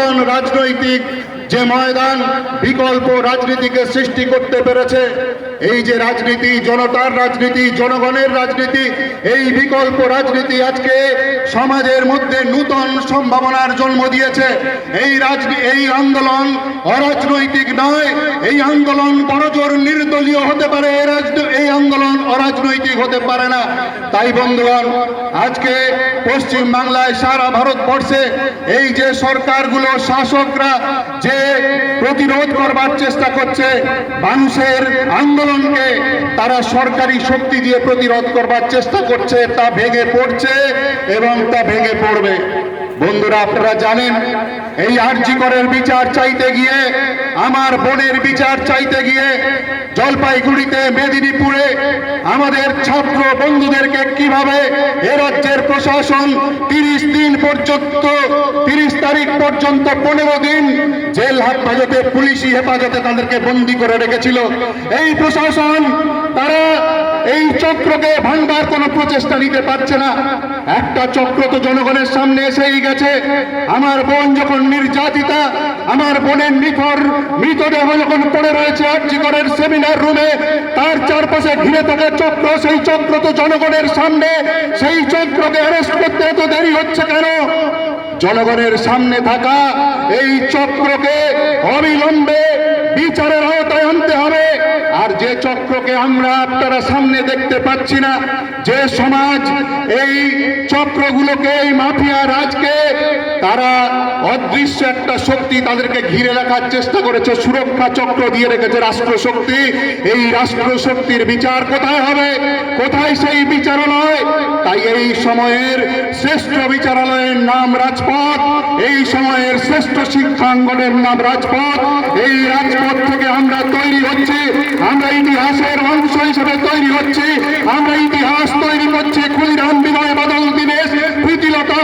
নূতন রাজনৈতিক যে ময়দান বিকল্প রাজনীতিকে সৃষ্টি করতে পেরেছে, এই যে রাজনীতি, জনতার রাজনীতি, জনগণের রাজনীতি, এই বিকল্প রাজনীতি আজকে সমাজের মধ্যে নূতন সম্ভাবনার জন্ম দিয়েছে। এই এই আন্দোলন অরাজনৈতিক নয়, এই আন্দোলন বড়জোর নির্দলীয় হতে পারে, এই আন্দোলন অরাজনৈতিক হতে পারে না। তাই বন্ধুগণ, আজকে পশ্চিম বাংলায় সারা ভারতবর্ষে এই যে সরকারগুলো শাসকরা যে প্রতিরোধ করবার চেষ্টা করছে, মানুষের আন্দোলনকে তারা সরকারি শক্তি দিয়ে প্রতিরোধ করবার চেষ্টা করছে, তা ভেঙে পড়ছে এবং তা ভেঙে পড়বে। বন্ধুরা, আপনারা জানেন, এই আর্জিকরের বিচার চাইতে গিয়ে, আমার বোনের বিচার চাইতে গিয়ে, জলপাইগুড়িতে, মেদিনীপুরে, আমাদের ছাত্র বন্ধুদেরকে কীভাবে এ রাজ্যের প্রশাসন তিরিশ দিন পর্যন্ত, তিরিশ তারিখ পর্যন্ত পনেরো দিন জেল হেফাজতে, পুলিশি হেফাজতে তাদেরকে বন্দি করে রেখেছিল। এই প্রশাসন, তারা এই চক্রকে ভাঙবার কোনো প্রচেষ্টা নিতে পারছে না। একটা চক্র তো জনগণের সামনে এসেই গেছে। আমার বোন যখন নির্যাতিতা, আমার বোনের নিখর মৃতদেহ যখন পড়ে রয়েছে আর্যিকরের সেমিনার রুমে, তার চারপাশে ঘিরে থাকা চক্র। সেই চক্র তো জনগণের সামনে, সেই চক্রকে অ্যারেস্ট করতে এত দেরি হচ্ছে কেন? জনগণের সামনে থাকা এই চক্রকে অবিলম্বে বিচারের আওতায় আনতে হবে আর যে চক্রকে আমরা আপনারা সামনে দেখতে পাচ্ছি না। যে সমাজ এই চক্রগুলোকে, এই মাফিয়া রাজকে, তারা অদৃশ্য একটা শক্তি তাদেরকে ঘিরে রাখার চেষ্টা করেছে। সুরক্ষা চক্র দিয়ে রেখেছে রাষ্ট্র শক্তি এই রাষ্ট্র শক্তির বিচার কোথায় হবে? কোথায় সেই বিচারালয়? তাই এই সময়ের শ্রেষ্ঠ বিচারালয়ের নাম রাজপথ, এই সময়ের শ্রেষ্ঠ শিক্ষাঙ্গনের নাম রাজপথ, এই রাজপথ থেকে আমরা তৈরি হচ্ছি। আমরা ইতিহাসের অংশ হিসেবে তৈরি হচ্ছে। আমরা ইতিহাস তৈরি করছি ক্ষুদিরাম বিনয় বাদল দিনেশ প্রীতিলতা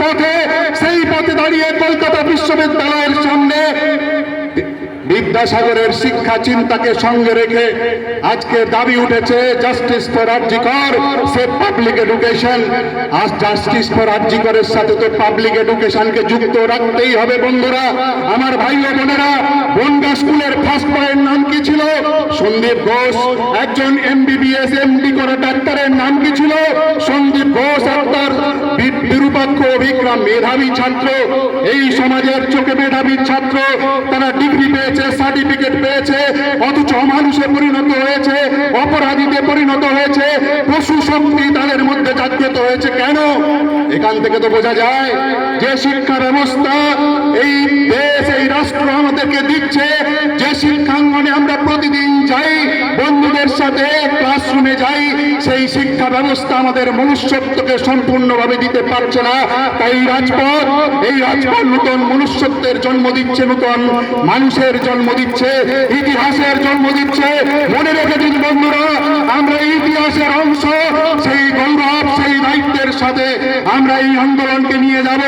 পথে। সেই পথে দাঁড়িয়ে কলকাতা বিশ্ববিদ্যালয়ের বিদ্যাসাগরের শিক্ষা চিন্তাকে সঙ্গে রেখে আজকে দাবি উঠেছে জাস্টিস ফর আর্জিকর সে পাবলিক এডুকেশন আজ জাস্টিস ফর আর্জিকরের সাথে তো পাবলিক এডুকেশনকে যুক্ত রাখতেই হবে, বন্ধুরা। আমার ভাই ও বোনেরা, বনগা স্কুলের ফার্স্ট বয়ের নাম কি ছিল? সন্দীপ ঘোষ। একজন এমবিবিএস এমডি করা ডাক্তারের নাম কি ছিল? সন্দীপ ঘোষ আপনার বি- মেধাবী ছাত্র, এই সমাজের চোখে মেধাবী ছাত্র, তারা ডিগ্রি পেয়েছে সার্টিফিকেট পেয়েছে, অথচ অমানুষে পরিণত হয়েছে, অপরাধীতে পরিণত হয়েছে, পশু শক্তি তাদের মধ্যে জাগ্রত হয়েছে। কেন? এখান থেকে তো বোঝা যায় যে শিক্ষা ব্যবস্থা এই দেশ, এই রাষ্ট্র আমাদেরকে দিচ্ছে, যে শিক্ষাঙ্গনে আমরা প্রতিদিন সাথে ক্লাসরুমে যাই, সেই শিক্ষা ব্যবস্থা আমাদের মনুষ্যত্বকে সম্পূর্ণভাবে দিতে পারছে না। তাই রাজপথ, এই রাজপথ নতুন মনুষ্যত্বের জন্ম দিচ্ছে, নতুন মানুষের জন্ম দিচ্ছে, ইতিহাসের জন্ম দিচ্ছে। মনে রেখে দিন বন্ধুরা, আমরা ইতিহাসের অংশ, সেই গৌরব, সেই দায়িত্বের সাথে আমরা এই আন্দোলনকে নিয়ে যাব।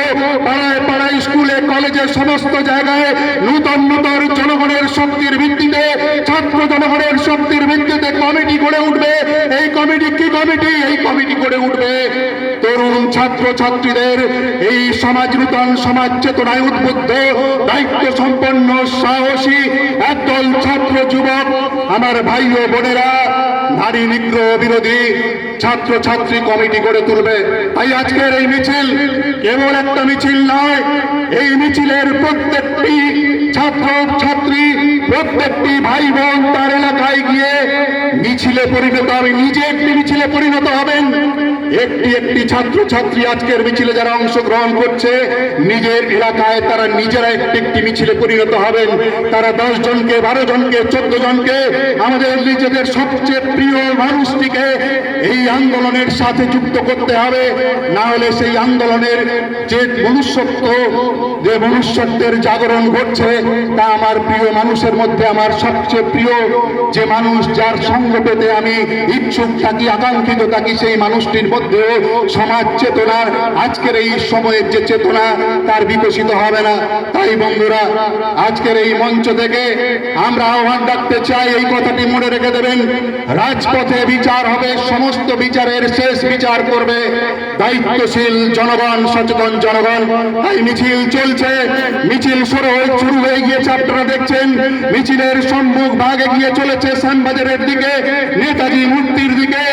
পাড়ায় পাড়ায় স্কুলে, কলেজে, সমস্ত জায়গায় নূতন নূতন জনগণের শক্তির ভিত্তিতে, ছাত্র জনগণের শক্তির ভিত্তিতে কমিটি গড়ে উঠবে। এই কমিটি কি কমিটি? এই কমিটি গড়ে উঠবে। তরুণ ছাত্র ছাত্রীদের এই সমাজ নূতন সমাজ চেতনায় উদ্বুদ্ধ দায়িত্ব সম্পন্ন সাহসী, একদল ছাত্র যুবক, আমার ভাই ও বোনেরা, নারী নিগ্রহ বিরোধী ছাত্র ছাত্রী কমিটি গড়ে তুলবে। তাই আজকের এই মিছিল কেবল একটা মিছিল নয়, এই মিছিলের প্রত্যেকটি ছাত্র, ছাত্রী প্রত্যেকটি ভাই বোন তার এলাকায় গিয়ে মিছিলে পরিণত হবে, নিজে একটি মিছিলে পরিণত হবেন। একটি একটি ছাত্র ছাত্রী আজকের মিছিলে যারা অংশগ্রহণ করছে, নিজের এলাকায় তারা নিজেরা একটি একটি মিছিলে পরিণত হবেন। তারা দশ জনকে, বারো জনকে, চোদ্দ জনকে আমাদের নিজেদের সবচেয়ে প্রিয় মানুষটিকে এই আন্দোলনের সাথে যুক্ত করতে হবে। না হলে সেই আন্দোলনের যে মনুষ্যত্ব, যে মনুষ্যত্বের জাগরণ ঘটছে, তা আমার প্রিয় মানুষের মধ্যে আমার সবচেয়ে প্রিয় যে মানুষ যার সঙ্গ পেতে আমি ইচ্ছুক থাকি, আকাঙ্ক্ষিত থাকি, সেই মানুষটির মধ্যেও সমাজ চেতনার আজকের এই সময়ের যে চেতনা তার বিকশিত হবে না। তাই বন্ধুরা, আজকের এই মঞ্চ থেকে আমরা আহ্বান রাখতে চাই, এই কথাটি মনে রেখে দেবেন, রাজপথে বিচার হবে, সমস্ত বিচারের শেষ বিচার করবে, দায়িত্বশীল জনগণ, সচেতন জনগণ, তাই মিছিল চলছে, মিছিল শুরু হয়ে শুরু হয়ে গিয়েছে। আপনারা দেখছেন, মিছিলের সম্মুখ ভাগে গিয়ে চলেছে শ্যামবাজারের দিকে, নেতাজি মূর্তির দিকে।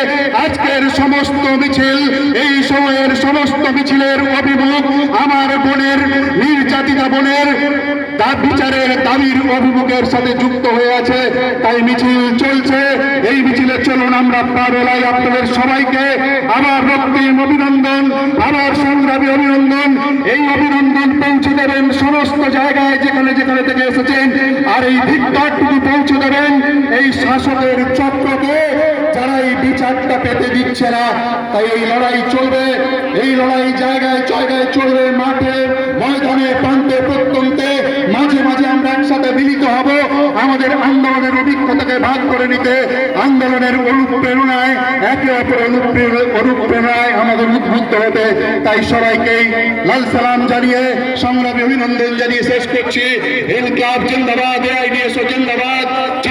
আজকের সমস্ত মিছিল, এই সময়ের সমস্ত মিছিলের অভিমুখ আমার বোনের, নির্যাতিতা বোনের তার বিচারের দাবির অভিমুখের সাথে যুক্ত হয়ে আছে। তাই মিছিল চলছে। এই মিছিলে চলুন আমরা পা বেলায় আপনাদের সবাইকে। আমার রক্তিম অভিনন্দন, আমার সংগ্রামী অভিনন্দন। এই অভিনন্দন পৌঁছে দেবেন সমস্ত জায়গায়, যেখানে যেখানে থেকে এসেছেন। আর এই ধিক্কারটুকু পৌঁছে দেবেন এই শাসকের চক্রকে। যারা এই বিচারটা পেতে দিচ্ছে না, তাই এই লড়াই চলবে। এই লড়াই জায়গায় জায়গায় চলবে মাঠে, ময়দানে, প্রান্তে, প্রত্যন্তে। মাঝে মাঝে আমরা একসাথে মিলিত হব। আমাদের আন্দোলনের অভিজ্ঞতাকে ভাগ করে নিতে আন্দোলনের অনুপ্রেরণায়, একে অপরের অনুপ্রে- অনুপ্রেরণায় আমাদের উদ্বুদ্ধ হতে। তাই সবাইকে লাল সালাম জানিয়ে, সংগ্রামী অভিনন্দন জানিয়ে শেষ করছি। ইনকাব জিন্দাবাদ, এআইডিএসও জিন্দাবাদ।